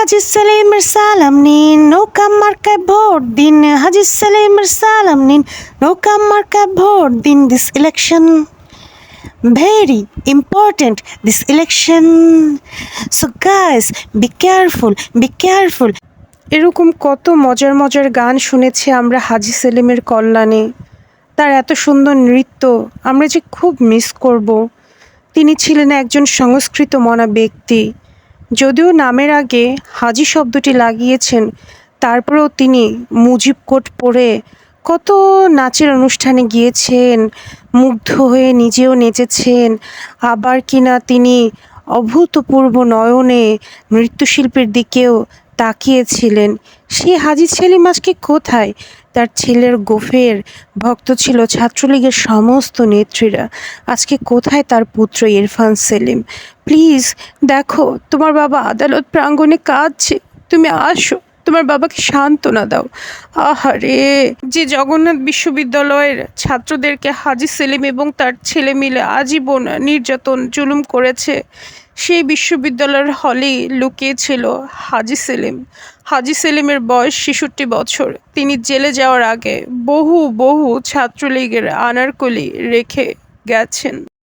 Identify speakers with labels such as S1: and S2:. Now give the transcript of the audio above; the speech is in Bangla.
S1: হাজি সেলিমের সালাম নিন, নৌকা মার্কায় ভোট দিন। হাজি সেলিমের সালাম নিন, নৌকা মার্কায় ভোট দিন this election very important this election so guys, be careful be careful এরকম কত মজার মজার গান শুনেছি আমরা হাজি সেলিমের কল্যাণে। তার এত সুন্দর নৃত্য, আমরা যে খুব মিস করব। তিনি ছিলেন একজন সংস্কৃত মনা ব্যক্তি। যদিও নামের আগে হাজি শব্দটি লাগিয়েছেন, তারপরেও তিনি মুজিব কোট পরে কত নাচের অনুষ্ঠানে গিয়েছেন, মুগ্ধ হয়ে নিজেও নেচেছেন, আবার কিনা তিনি অভূতপূর্ব নয়নে নৃত্যশিল্পের দিকেও তাকিয়েছিলেন। সে হাজি সেলিম আজকে কোথায়? তার ছেলের গোফের ভক্ত ছিল ছাত্রলীগের সমস্ত নেত্রীরা। আজকে কোথায় তার পুত্র ইরফান সেলিম? প্লিজ, দেখো, তোমার বাবা আদালত প্রাঙ্গণে কাঁদছে। তুমি আসো। তোমার বাবাকে সান্ত্বনা দাও। আহারে। যে জগন্নাথ বিশ্ববিদ্যালয়ের ছাত্রদেরকে হাজি সেলিম এবং তার ছেলে মিলে আজীবন নির্যাতন জুলুম করেছে, সেই বিশ্ববিদ্যালয়ের হলেই লুকিয়েছিল হাজি সেলিম। হাজি সেলিমের বয়স ছেষট্টি বছর। তিনি জেলে যাওয়ার আগে বহু বহু ছাত্রলীগের আনারকলি রেখে গেছেন।